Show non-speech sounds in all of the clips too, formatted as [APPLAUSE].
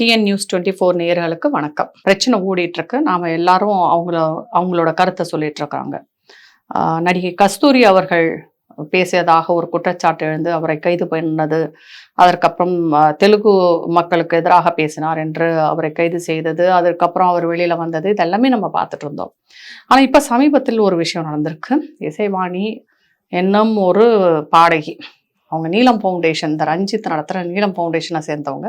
TN news twenty four நேயர்களுக்கு வணக்கம். பிரச்சனை ஓடிட்டு இருக்கு நாம எல்லாரும் அவங்கள அவங்களோட கருத்தை சொல்லிட்டு இருக்காங்க நடிகை கஸ்தூரி அவர்கள் பேசியதாக ஒரு குற்றச்சாட்டு எழுந்து அவரை கைது பண்ணது அதற்கப்புறம் தெலுங்கு மக்களுக்கு எதிராக பேசினார் என்று அவரை கைது செய்தது. அதற்கப்புறம் அவர் வெளியில் வந்தது. இதெல்லாமே நம்ம பார்த்துட்டு இருந்தோம். ஆனால் இப்போ சமீபத்தில் ஒரு விஷயம் நடந்திருக்கு. இசைவாணி என்னும் ஒரு பாடகி. அவங்க நீலம் ஃபவுண்டேஷன் இந்த ரஞ்சித் நடத்துகிற நீலம் ஃபவுண்டேஷனை சேர்ந்தவங்க.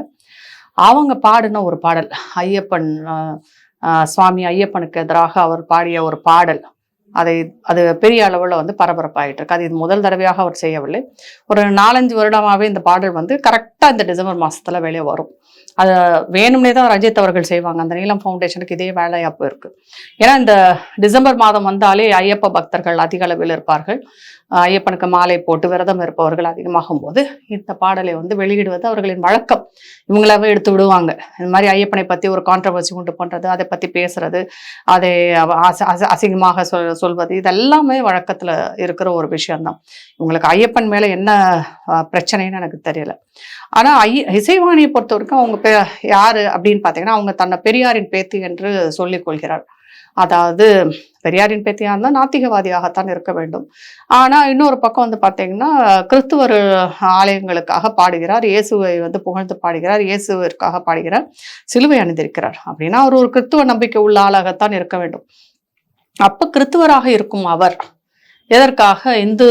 அவங்க பாடின ஒரு பாடல். ஐயப்பன் ஆஹ், சுவாமி ஐயப்பனுக்கு எதிராக அவர் பாடிய ஒரு பாடல். அதை அது பெரிய அளவில் வந்து பரபரப்பாயிட்டு இருக்கு. அது இது முதல் தடவையாக அவர் செய்யவில்லை. ஒரு நாலஞ்சு வருடமாகவே இந்த பாடல் வந்து கரெக்டாக இந்த டிசம்பர் மாசத்துல வெளியே வரும். அதை வேணும்னே தான் ரஞ்சித் அவர்கள் செய்வாங்க. அந்த நீலம் ஃபவுண்டேஷனுக்கு இதே வேலையாக போயிருக்கு ஏன்னா இந்த டிசம்பர் மாதம் வந்தாலே ஐயப்ப பக்தர்கள் அதிக அளவில் இருப்பார்கள். ஐயப்பனுக்கு மாலை போட்டு விரதம் இருப்பவர்கள் அதிகமாகும் போது இந்த பாடலை வந்து வெளியிடுவது அவர்களின் வழக்கம். இவங்களாவே எடுத்து விடுவாங்க. இந்த மாதிரி ஐயப்பனை பற்றி ஒரு கான்ட்ரவர்சி உண்டு பண்ணுறது அதை பற்றி பேசுறது அதை அச- அசிங்கமாக சொல் சொல்வது இதெல்லாமே வழக்கத்தில் இருக்கிற ஒரு விஷயம்தான். இவங்களுக்கு ஐயப்பன் மேலே என்ன பிரச்சனைன்னு எனக்கு தெரியல. ஆனால் ஐ இசைவாணியை பொறுத்த வரைக்கும் அவங்க பே யார் அப்படின்னு பார்த்தீங்கன்னா அவங்க தன்னை பெரியாரின் பேத்தி என்று சொல்லிக்கொள்கிறார் அதாவது பெரியாரின் பேத்தியாக இருந்தால் நாத்திகவாதியாகத்தான் இருக்க வேண்டும். ஆனால் இன்னொரு பக்கம் வந்து பார்த்தீங்கன்னா கிறிஸ்துவர் ஆலயங்களுக்காக பாடுகிறார். இயேசுவை வந்து புகழ்ந்து பாடுகிறார். இயேசுவிற்காக பாடுகிறார். சிலுவை அணிந்திருக்கிறார். அப்படின்னா அவர் ஒரு கிறிஸ்துவ நம்பிக்கை உள்ள ஆளாகத்தான் இருக்க வேண்டும். அப்போ கிறிஸ்துவராக இருக்கும் அவர். எதற்காக? இந்து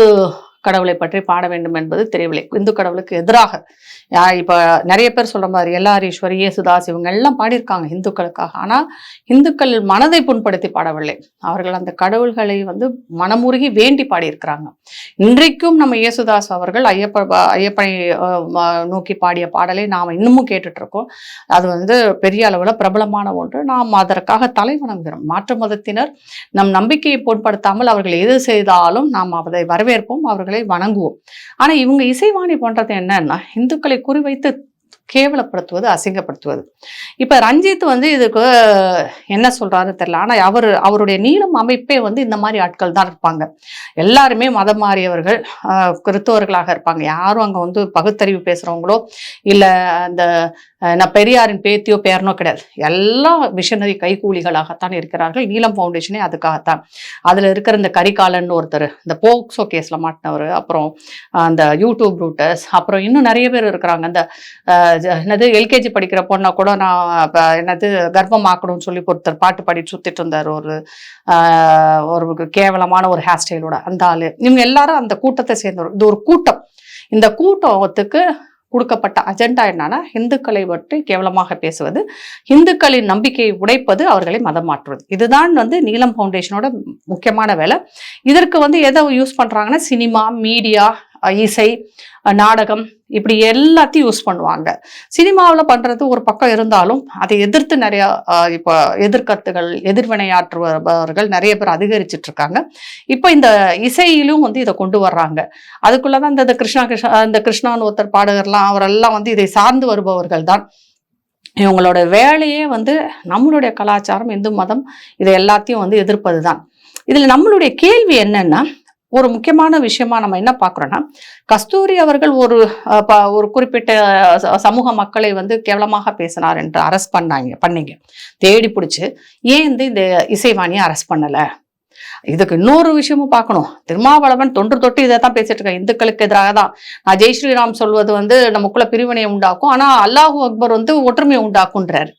கடவுளை பற்றி பாட வேண்டும் என்பது தெரியவில்லை. இந்து கடவுளுக்கு எதிராக இப்ப நிறைய பேர் சொல்ற மாதிரி எல்லார் ஈஸ்வரி இயேசுதாஸ் இவங்க எல்லாம் பாடியிருக்காங்க இந்துக்களுக்காக. ஆனா இந்துக்கள் மனதை புண்படுத்தி பாடவில்லை. அவர்கள் அந்த கடவுள்களை வந்து மனமுருகி வேண்டி பாடியிருக்கிறாங்க. இன்றைக்கும் நம்ம இயேசுதாஸ் அவர்கள் ஐயப்ப ஐயப்பனை நோக்கி பாடிய பாடலை நாம் இன்னமும் கேட்டுட்டு இருக்கோம் அது வந்து பெரிய அளவில் பிரபலமான ஒன்று. நாம் அதற்காக தலை வணங்குகிறோம் மாற்று மதத்தினர் நம் நம்பிக்கையை பொருட்படுத்தாமல் அவர்கள் எது செய்தாலும் நாம் அதை வரவேற்போம் அவர்களை வணங்குவோம். ஆனா இவங்க இசைவாணி போன்றது என்னன்னா இந்துக்களை குறிவைத்து கேவலப்படுத்துவது அசிங்கப்படுத்துவது. இப்ப ரஞ்சித் வந்து இதுக்கு என்ன சொல்கிறாரு தெரியல. ஆனா அவர் அவருடைய நீளம் அமைப்பே வந்து இந்த மாதிரி ஆட்கள் தான் இருப்பாங்க. எல்லாருமே மதம் மாறியவர்கள் கிறித்தவர்களாக கிறிஸ்தவர்களாக இருப்பாங்க. யாரும் அங்க வந்து பகுத்தறிவு பேசுறவங்களோ இல்ல அந்த நான் பெரியாரின் பேத்தியோ பேரனோ கிடையாது. எல்லா மிஷனரி கைகூலிகளாகத்தான் இருக்கிறார்கள். நீலம் ஃபவுண்டேஷனே அதுக்காகத்தான். அதுல இருக்கிற இந்த கரிகாலன் ஒருத்தர் இந்த போக்சோ கேஸ்ல மாட்டினவர் அப்புறம் அந்த யூடியூப் ரூட்டர்ஸ் அப்புறம் இன்னும் நிறைய பேர் இருக்கிறாங்க. அந்த என்னது எல்கேஜி படிக்கிற பொண்ணை கூட நான் இப்போ என்னது கர்ப்பமாக்கணும்னு சொல்லி ஒருத்தர் பாட்டு பாடிட்டு சுத்திட்டு இருந்தார். ஒரு ஒரு கேவலமான ஒரு ஹேர் ஸ்டைலோட அந்த ஆள். இவங்க எல்லாரும் அந்த கூட்டத்தை சேர்ந்தவர். இது ஒரு கூட்டம். இந்த கூட்டத்துக்கு கொடுக்கப்பட்ட அஜெண்டா என்னன்னா இந்துக்களை பற்றி கேவலமாக பேசுவது இந்துக்களின் நம்பிக்கையை உடைப்பது அவர்களை மதம் மாற்றுவது. இதுதான் வந்து நீலம் ஃபவுண்டேஷனோட முக்கியமான வேலை. இதற்கு வந்து எதை யூஸ் பண்றாங்கன்னா சினிமா மீடியா இசை நாடகம் இப்படி எல்லாத்தையும் யூஸ் பண்ணுவாங்க. சினிமாவில் பண்ணுறது ஒரு பக்கம் இருந்தாலும் அதை எதிர்த்து நிறையா இப்போ எதிர்கத்துகள் எதிர்வினையாற்றுபவர்கள் நிறைய பேர் அதிகரிச்சிட்டு இருக்காங்க. இப்போ இந்த இசையிலும் வந்து இதை கொண்டு வர்றாங்க. அதுக்குள்ளே தான் இந்த கிருஷ்ணா கிருஷ்ணா இந்த கிருஷ்ணான்னு ஒருத்தர் பாடகர்லாம் அவரெல்லாம் வந்து இதை சார்ந்து வருபவர்கள் தான். இவங்களோட வேலையே வந்து நம்மளுடைய கலாச்சாரம் இந்து மதம் இதை எல்லாத்தையும் வந்து எதிர்ப்பது தான் இதில் நம்மளுடைய கேள்வி என்னன்னா ஒரு முக்கியமான விஷயமா நம்ம என்ன பார்க்குறோன்னா கஸ்தூரி அவர்கள் ஒரு அஹ், ஒரு குறிப்பிட்ட ச- சமூக மக்களை வந்து கேவலமாக பேசினார் என்று அரெஸ்ட் பண்ணாங்க பண்ணீங்க. தேடி பிடிச்சி ஏன் வந்து இந்த இசைவாணியை அரெஸ்ட் பண்ணல? இதுக்கு இன்னொரு விஷயமும் பார்க்கணும். திருமாவளவன் தொன்று தொட்டு இதை தான் பேசிட்டு இருக்கேன். இந்துக்களுக்கு எதிராக தான். நான் ஜெய் ஸ்ரீராம் சொல்வது வந்து நமக்குள்ள பிரிவினையை உண்டாக்கும். ஆனா அல்லாஹூ அக்பர் வந்து ஒற்றுமையை உண்டாக்குன்றாரு.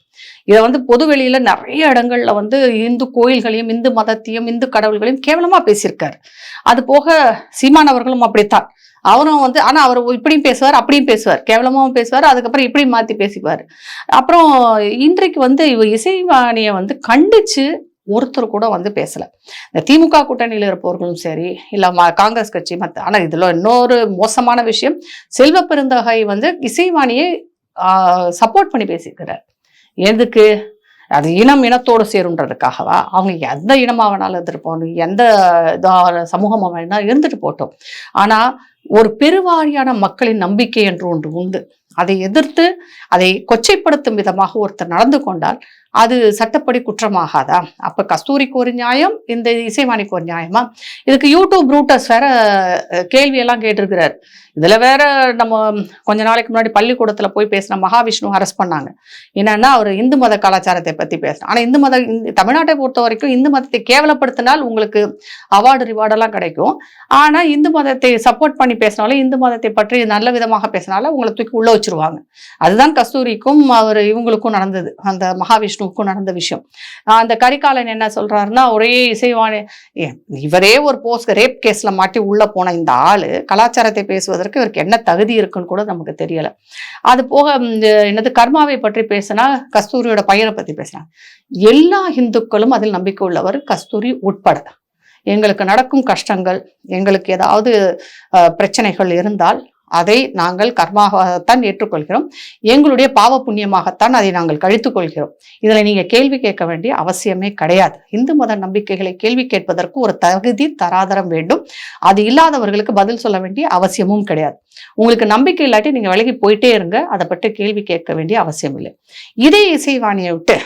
இதை வந்து பொது வெளியில நிறைய இடங்கள்ல வந்து இந்து கோயில்களையும் இந்து மதத்தையும் இந்து கடவுள்களையும் கேவலமா பேசியிருக்காரு. அது போக சீமான் அவர்களும் அப்படித்தான். அவரும் வந்து ஆனா அவர் இப்படியும் பேசுவார் அப்படியும் பேசுவார். கேவலமாவும் பேசுவார் அதுக்கப்புறம் இப்படியும் மாத்தி பேசிப்பார். அப்புறம் இன்றைக்கு வந்து இவ இசைவாணியை வந்து கண்டிச்சு ஒருத்தர் கூட வந்து பேசல. இந்த திமுக கூட்டணியில் இருப்பவர்களும் சரி இல்ல காங்கிரஸ் கட்சி மத்த ஆனா இதுல இன்னொரு மோசமான விஷயம் செல்வ பெருந்தகை வந்து இசைவாணியை சப்போர்ட் பண்ணி பேசியிருக்கிறார். எதுக்கு? அது இனம் இனத்தோடு சேருன்றதுக்காகவா? அவங்க எந்த இனமாக வேணாலும் இருந்துட்டு போகணும். எந்த இதா- சமூகமாக வேணாலும் இருந்துட்டு போட்டோம் ஆனா ஒரு பெருவாரியான மக்களின் நம்பிக்கை என்று ஒன்று உண்டு. அதை எதிர்த்து அதை கொச்சைப்படுத்தும் விதமாக ஒருத்தர் நடந்து கொண்டால் அது சட்டப்படி குற்றமாகாதா? அப்ப கஸ்தூரிக்கு ஒரு நியாயம் இந்த இசைவாணிக்கு ஒரு நியாயமா? இதுக்கு யூடியூப் ரூட்டர்ஸ் வேற கேள்வியெல்லாம் கேட்டிருக்கிறார். இதுல வேற நம்ம கொஞ்ச நாளைக்கு முன்னாடி பள்ளிக்கூடத்துல போய் பேசின மகாவிஷ்ணு அரெஸ்ட் பண்ணாங்க. என்னன்னா அவர் இந்து மத கலாச்சாரத்தை பத்தி பேசுறோம் ஆனா இந்து மத தமிழ்நாட்டை பொறுத்த வரைக்கும் இந்து மதத்தை கேவலப்படுத்தினால் உங்களுக்கு அவார்டு ரிவார்டெல்லாம் கிடைக்கும். ஆனா இந்து மதத்தை சப்போர்ட் பண்ணி பேசினாலும் இந்து மதத்தை பற்றி நல்ல விதமாக பேசினாலும் உங்களை தூக்கி உள்ள வச்சிருவாங்க. அதுதான் கஸ்தூரிக்கும் அவர் இவங்களுக்கும் நடந்தது. அந்த மகாவிஷ்ணு விஷ்ணுவுக்கும் நடந்த விஷயம். அந்த கரிகாலன் என்ன சொல்றாருன்னா ஒரே இசைவாணி இவரே ஒரு போஸ்ட் ரேப் கேஸ்ல மாட்டி உள்ள போன இந்த ஆளு கலாச்சாரத்தை பேசுவதற்கு இவருக்கு என்ன தகுதி இருக்குன்னு கூட நமக்கு தெரியல. அது போக என்னது கர்மாவை பற்றி பேசினா கஸ்தூரியோட பையனை பத்தி பேசினாங்க எல்லா இந்துக்களும் அதில் நம்பிக்கை உள்ளவர் கஸ்தூரி உட்பட. எங்களுக்கு நடக்கும் கஷ்டங்கள் எங்களுக்கு ஏதாவது பிரச்சனைகள் இருந்தால் அதை நாங்கள் கர்மாகத்தான் ஏற்றுக்கொள்கிறோம். எங்களுடைய பாவ புண்ணியமாகத்தான் அதை நாங்கள் கழித்துக் கொள்கிறோம் இதுல நீங்க கேள்வி கேட்க வேண்டிய அவசியமே கிடையாது. இந்து மத நம்பிக்கைகளை கேள்வி கேட்பதற்கு ஒரு தகுதி தராதரம் வேண்டும். அது இல்லாதவர்களுக்கு பதில் சொல்ல வேண்டிய அவசியமும் கிடையாது. உங்களுக்கு நம்பிக்கை இல்லாட்டி நீங்க விலகி போயிட்டே இருங்க. அதை பற்றி கேள்வி கேட்க வேண்டிய அவசியம் இல்லை இதே இசைவாணியை விட்டு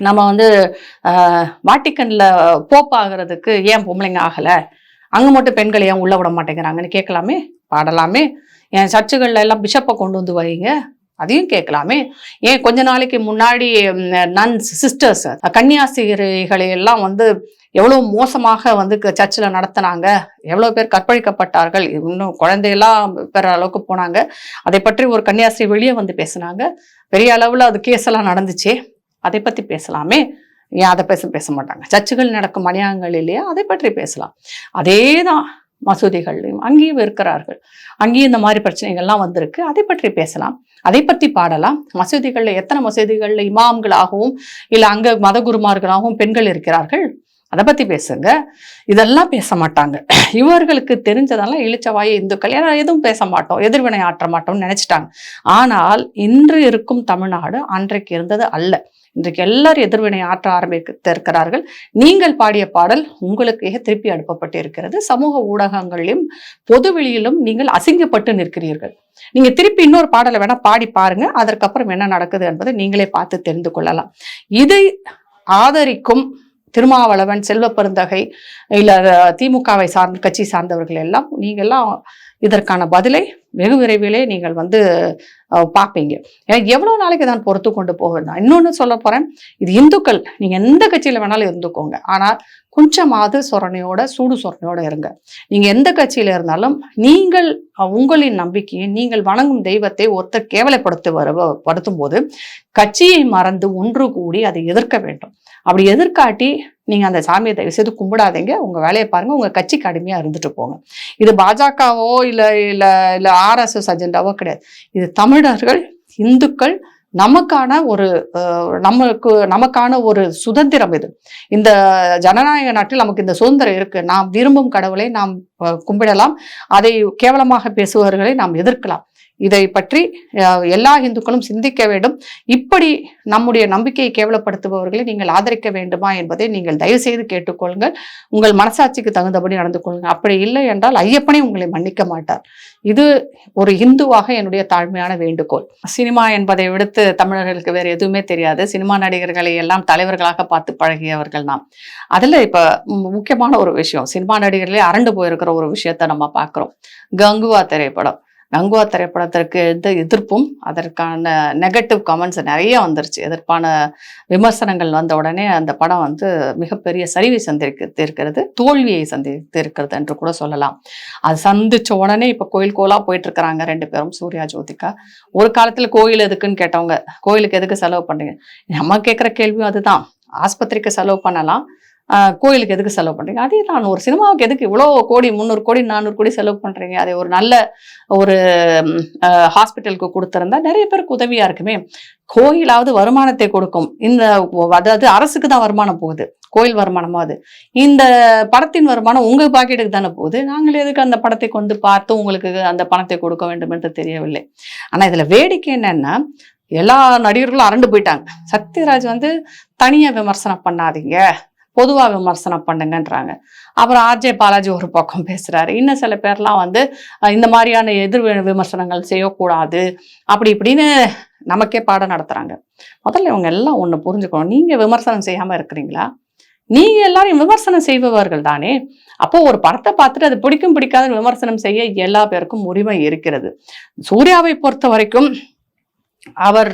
நம்ம வந்து ஆஹ், வாட்டிக்கன்ல போப் ஆகிறதுக்கு ஏன் பொம்பளைங்க ஆகல? அங்க மட்டும் பெண்களை ஏன் உள்ள விட மாட்டேங்கிறாங்கன்னு கேட்கலாமே? பாடலாமே. என் சர்ச்சுகளில் எல்லாம் பிஷப்பை கொண்டு வந்து வைங்க அதையும் கேட்கலாமே. ஏன் கொஞ்ச நாளைக்கு முன்னாடி நன்ஸ் சிஸ்டர்ஸ் கன்னியாசிரிகளை எல்லாம் வந்து எவ்வளோ மோசமாக வந்து சர்ச்சில் நடத்தினாங்க. எவ்வளோ பேர் கற்பழிக்கப்பட்டார்கள். இன்னும் குழந்தையெல்லாம் பெற அளவுக்கு போனாங்க. அதை பற்றி ஒரு கன்னியாஸ்திரி வெளியே வந்து பேசினாங்க. பெரிய அளவில் அது கேஸ் எல்லாம் நடந்துச்சே. அதை பற்றி பேசலாமே. ஏன் அதை பேச பேச மாட்டாங்க. சர்ச்சுகள் நடக்கும் அநியாயங்கள் இல்லையா அதை பற்றி பேசலாம். அதே தான் மசூதிகள்லையும் அங்கேயும் இருக்கிறார்கள். அங்கேயும் இந்த மாதிரி பிரச்சனைகள்லாம் வந்திருக்கு. அதை பற்றி பேசலாம். அதை பற்றி பாடலாம். மசூதிகளில் எத்தனை மசூதிகளில் இமாம்களாகவும் இல்லை அங்கே மதகுருமார்களாகவும் பெண்கள் இருக்கிறார்கள்? அதை பற்றி பேசுங்க. இதெல்லாம் பேச மாட்டாங்க. [CLEARS THROAT] இவர்களுக்கு தெரிஞ்சதெல்லாம் இழிச்சவாய இந்துக்கள் ஏன்னா எதுவும் பேச மாட்டோம். எதிர்வினை ஆற்ற மாட்டோம்னு நினைச்சிட்டாங்க. ஆனால் இன்று இருக்கும் தமிழ்நாடு அன்றைக்கு இருந்தது அல்ல. இன்றைக்கு எல்லாரும் எதிர்வினை ஆற்ற ஆரம்பித்து இருக்கிறார்கள் நீங்கள் பாடிய பாடல் உங்களுக்கே திருப்பி அனுப்பப்பட்டு இருக்கிறது சமூக ஊடகங்களிலும் பொதுவெளியிலும் நீங்கள் அசிங்கப்பட்டு நிற்கிறீர்கள். நீங்க திருப்பி இன்னொரு பாடலை வேணா பாடி பாருங்க. அதற்கப்புறம் என்ன நடக்குது என்பதை நீங்களே பார்த்து தெரிந்து கொள்ளலாம். இதை ஆதரிக்கும் திருமாவளவன் செல்வ பெருந்தகை இல்ல திமுகவை சார்ந்த கட்சி சார்ந்தவர்கள் எல்லாம் நீங்கள்லாம் இதற்கான பதிலை வெகு விரைவிலே நீங்கள் வந்து பார்ப்பீங்க. ஏன்னா எவ்வளவு நாளைக்கு தான் பொறுத்து கொண்டு போகணும் இன்னொன்னு சொல்ல போறேன். இது இந்துக்கள் நீங்க எந்த கட்சியில வேணாலும் இருந்துக்கோங்க. ஆனால் கொஞ்சமாவது சொரணையோட சூடு சொரணையோட இருங்க. நீங்க எந்த கட்சியில இருந்தாலும் நீங்கள் உங்களின் நம்பிக்கையை நீங்கள் வணங்கும் தெய்வத்தை ஒருத்தர் கேவலப்படுத்தி வர படுத்தும் போது கட்சியை மறந்து ஒன்று கூடி அதை எதிர்க்க வேண்டும். அப்படி எதிர்காட்டி நீங்க அந்த சாமியை தயவு செய்து கும்பிடாதீங்க. உங்க வேலையை பாருங்க. உங்க கட்சிக்கு அடிமையா இருந்துட்டு போங்க. இது பாஜகவோ இல்ல இல்ல இல்ல ஆர்எஸ்எஸ் அஜெண்டாவோ கிடையாது. இது தமிழர்கள் இந்துக்கள் நமக்கான ஒரு நமக்கு நமக்கான ஒரு சுதந்திரம் இது. இந்த ஜனநாயக நாட்டில் நமக்கு இந்த சுதந்திரம் இருக்கு. நாம் விரும்பும் கடவுளை நாம் கும்பிடலாம். அதை கேவலமாக பேசுபவர்களை நாம் எதிர்க்கலாம். இதை பற்றி அஹ், எல்லா இந்துக்களும் சிந்திக்க வேண்டும். இப்படி நம்முடைய நம்பிக்கையை கேவலப்படுத்துபவர்களை நீங்கள் ஆதரிக்க வேண்டுமா என்பதை நீங்கள் தயவு செய்து கேட்டுக்கொள்ளுங்கள். உங்கள் மனசாட்சிக்கு தகுந்தபடி நடந்து கொள்ளுங்கள். அப்படி இல்லை என்றால் ஐயப்பனே உங்களை மன்னிக்க மாட்டார். இது ஒரு இந்துவாக என்னுடைய தாழ்மையான வேண்டுகோள். சினிமா என்பதை விடுத்து தமிழர்களுக்கு வேற எதுவுமே தெரியாது. சினிமா நடிகர்களை எல்லாம் தலைவர்களாக பார்த்து பழகியவர்கள் நாம். அதில் இப்ப முக்கியமான ஒரு விஷயம். சினிமா நடிகர்களே அரண்டு போயிருக்கிற ஒரு விஷயத்த நம்ம பார்க்குறோம். கங்குவா திரைப்படம். கங்குவா திரைப்படத்திற்கு எந்த எதிர்ப்பும் அதற்கான நெகட்டிவ் கமெண்ட்ஸ் நிறைய வந்துருச்சு. எதிர்ப்பான விமர்சனங்கள் வந்த உடனே அந்த படம் வந்து மிகப்பெரிய சரிவை சந்தித்து இருக்கிறது தோல்வியை சந்தித்து இருக்கிறது என்று கூட சொல்லலாம். அது சந்திச்ச உடனே இப்போ கோயில் கோலா போயிட்டு இருக்கிறாங்க ரெண்டு பேரும் சூர்யா ஜோதிகா. ஒரு காலத்துல கோயில் எதுக்குன்னு கேட்டவங்க கோயிலுக்கு எதுக்கு செலவு பண்றீங்க? நம்ம கேட்குற கேள்வியும் அதுதான். ஆஸ்பத்திரிக்கு செலவு பண்ணலாம். கோயிலுக்கு எதுக்கு செலவு பண்ணுறீங்க அதே தான் ஒரு சினிமாவுக்கு எதுக்கு இவ்வளோ கோடி முந்நூறு கோடி நானூறு கோடி செலவு பண்ணுறீங்க அதை ஒரு நல்ல ஒரு ஹாஸ்பிட்டலுக்கு கொடுத்துருந்தா நிறைய பேருக்கு உதவியாக இருக்குமே. கோயிலாவது வருமானத்தை கொடுக்கும். இந்த அதாவது அரசுக்கு தான் வருமானம் போகுது. கோயில் வருமானமா அது. இந்த படத்தின் வருமானம் உங்கள் பாக்கெட்டுக்கு தானே போகுது. நாங்கள் எதுக்கு அந்த படத்தை கொண்டு பார்த்து உங்களுக்கு அந்த பணத்தை கொடுக்க வேண்டும் என்று தெரியவில்லை. ஆனால் இதில் வேடிக்கை என்னன்னா எல்லா நடிகர்களும் அரண்டு போயிட்டாங்க. சத்யராஜ் வந்து தனியாக விமர்சனம் பண்ணாதீங்க. பொதுவா விமர்சனம் பண்ணுங்கன்றாங்க. அப்புறம் ஆர்ஜே பாலாஜி ஒரு பக்கம் பேசுறாரு. இன்னும் சில பேர்லாம் வந்து இந்த மாதிரியான எதிர் விமர்சனங்கள் செய்யக்கூடாது அப்படி இப்படின்னு நமக்கே பாடம் நடத்துறாங்க. முதல்ல இவங்க எல்லாம் ஒண்ணு புரிஞ்சுக்கணும். நீங்க விமர்சனம் செய்யாம இருக்கிறீங்களா? நீங்க எல்லாரும் விமர்சனம் செய்பவர்கள் தானே? அப்போ ஒரு படத்தை பார்த்துட்டு அது பிடிக்கும் பிடிக்காத விமர்சனம் செய்ய எல்லா பேருக்கும் உரிமை இருக்கிறது. சூர்யாவை பொறுத்த வரைக்கும் அவர்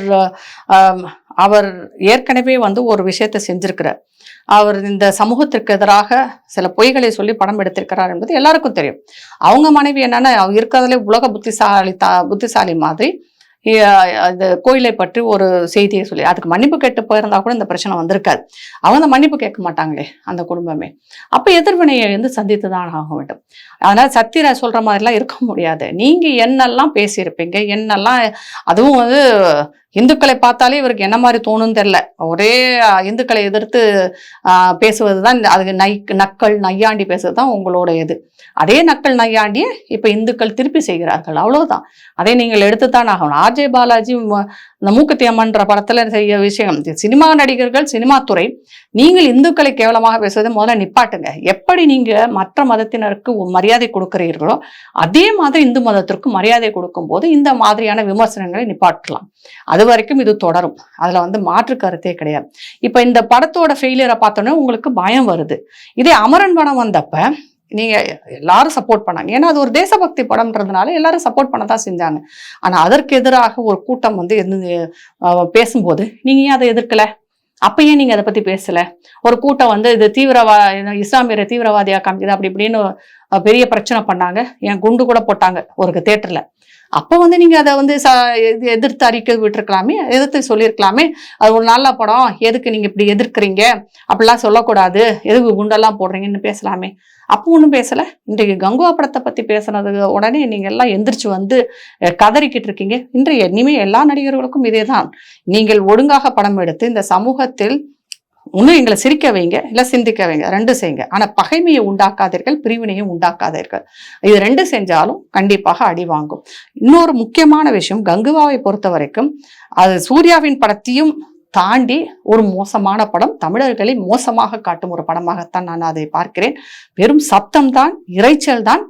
அவர் ஏற்கனவே வந்து ஒரு விஷயத்தை செஞ்சிருக்கிறார். அவர் இந்த சமூகத்திற்கு எதிராக சில பொய்களை சொல்லி படம் எடுத்திருக்கிறார் என்பது எல்லாருக்கும் தெரியும். அவங்க மனைவி என்னன்னா அவங்க இருக்கிறதுலே உலக புத்திசாலி தா புத்திசாலி மாதிரி இது கோயிலை பற்றி ஒரு செய்தியை சொல்லி அதுக்கு மன்னிப்பு கேட்டு போயிருந்தா கூட இந்த பிரச்சனை வந்திருக்காது. அவங்க அந்த மன்னிப்பு கேட்க மாட்டாங்களே அந்த குடும்பமே. அப்போ எதிர்வினையை வந்து சந்தித்து தான் ஆக வேண்டும். அதனால் சக்தி நான் சொல்கிற மாதிரிலாம் இருக்க முடியாது. நீங்கள் என்னெல்லாம் பேசியிருப்பீங்க என்னெல்லாம் அதுவும் வந்து இந்துக்களை பார்த்தாலே இவருக்கு என்ன மாதிரி தோணும்னு தெரில ஒரே இந்துக்களை எதிர்த்து பேசுவது தான் அது நை நக்கள் நையாண்டி பேசுவது தான் உங்களோட இது. அதே நக்கள் நையாண்டியை இப்போ இந்துக்கள் திருப்பி செய்கிறார்கள். அவ்வளோதான் அதை நீங்கள் எடுத்துத்தான் ஆகணும். ஆர்ஜே பாலாஜி இந்த மூக்குத்தி அம்மன்ற செய்ய விஷயம். சினிமா நடிகர்கள் சினிமா துறை நீங்கள் இந்துக்களை கேவலமாக பேசுவதை முதல்ல நிப்பாட்டுங்க. எப்படி நீங்கள் மற்ற மதத்தினருக்கு மரியாதை மரியாதை கொடுக்கிறீர்களோ அதே மாதிரி இந்து மதத்திற்கும் மரியாதை கொடுக்கும்போது இந்த மாதிரியான விமர்சனங்களை நிப்பாட்டலாம். அது வரைக்கும் இது தொடரும். அதில் வந்து மாற்று கருத்தே கிடையாது. இப்போ இந்த படத்தோட ஃபெயிலியரை பார்த்தோன்னே உங்களுக்கு பயம் வருது. இதே அமரன் படம் வந்தப்ப நீங்கள் எல்லாரும் சப்போர்ட் பண்ணாங்க. ஏன்னா அது ஒரு தேசபக்தி படம்ன்றதுனால எல்லாரும் சப்போர்ட் பண்ண தான் செஞ்சாங்க. ஆனால் அதற்கு எதிராக ஒரு கூட்டம் வந்து இருந்து பேசும்போது நீங்கள் ஏன் அதை எதிர்க்கலை? அப்ப ஏன் நீங்க அதை பற்றி பேசலை? ஒரு கூட்டம் வந்து இது தீவிரவா இஸ்லாமியரை தீவிரவாதியாக காமிக்குது அப்படி இப்படின்னு பெரிய பிரச்சனை பண்ணாங்க. என் குண்டு கூட போட்டாங்க ஒரு தேட்டரில் அப்போ வந்து நீங்கள் அதை வந்து ச எதிர்த்து அறிக்கை விட்டுருக்கலாமே எதிர்த்து சொல்லியிருக்கலாமே அது ஒரு நல்ல படம். எதுக்கு நீங்கள் இப்படி எதிர்க்கிறீங்க? அப்படிலாம் சொல்லக்கூடாது. எதுக்கு குண்டெல்லாம் போடுறீங்கன்னு பேசலாமே. அப்போ ஒன்றும் பேசலை. இன்றைக்கு கங்குவா படத்தை பற்றி பேசுனது உடனே நீங்கள் எல்லாம் எந்திரிச்சு வந்து கதறிக்கிட்டு இருக்கீங்க. இன்றைய இனிமேல் எல்லா நடிகர்களுக்கும் இதே தான் நீங்கள் ஒழுங்காக படம் எடுத்து இந்த சமூகத்தில் இன்னும் எங்களை சிரிக்க வைங்க இல்ல சிந்திக்க வைங்க ரெண்டு செய்யுங்க ஆனால் பகைமையை உண்டாக்காதீர்கள் பிரிவினையும் உண்டாக்காதீர்கள். இது ரெண்டு செஞ்சாலும் கண்டிப்பாக அடி வாங்கும். இன்னொரு முக்கியமான விஷயம் கங்குவாவை பொறுத்த வரைக்கும் அது சூர்யாவின் படத்தையும் தாண்டி ஒரு மோசமான படம் தமிழர்களை மோசமாக காட்டும் ஒரு படமாகத்தான் நான் அதை பார்க்கிறேன். வெறும் சப்தம்தான் இரைச்சல் தான்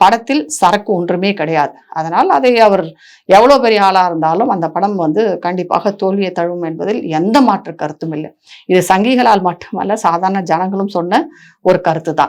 படத்தில் சரக்கு ஒன்றுமே கிடையாது. அதனால் அதை அவர் எவ்வளோ பெரிய ஆளாக இருந்தாலும் அந்த படம் வந்து கண்டிப்பாக தோல்வியை தழுவும் என்பதில் எந்த மாற்று கருத்தும் இல்லை. இது சங்கிகளால் மட்டுமல்ல சாதாரண ஜனங்களும் சொன்ன ஒரு கருத்து தான்